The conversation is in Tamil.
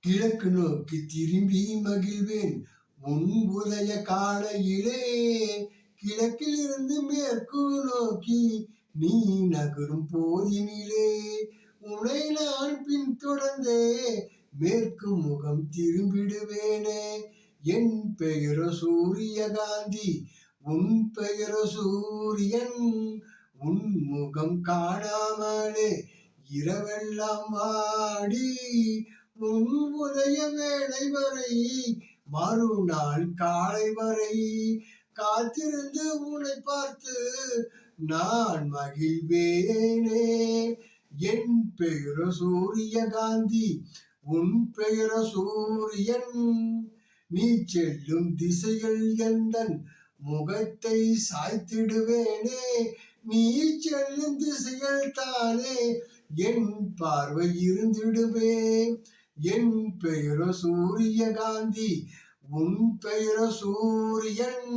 கிழக்கு நோக்கி திரும்பி மகிழ்வேன். உன் உதய காலையிலே கிழக்கிலிருந்து மேற்கு நோக்கி நீ நகரும் போதினிலே உனை நான் பின்தொடர்ந்தே மேற்கு முகம் திரும்பிடுவேனே. என் பெயரோ சூரியகாந்தி உன் பெயரோ சூரியன் உன் முகம் காணாமலே இரவெல்லாம் வாடி. உன் வேலை வரை மறுநாள் காலை வரை. காத்திருந்து உன்னை பார்த்து நான் மகிழ்வேனே. என் பெயர சூரியகாந்தி உன் பெயர சூரியன். நீ செல்லும் திசையில் எந்தன் முகத்தை சாய்த்திடுவேனே. நீ செல்லும் திசையில் தானே என் பார்வை இருந்திடுவேன் என் பெயரோ சூரியகாந்தி உன் பெயரோ சூரியன்.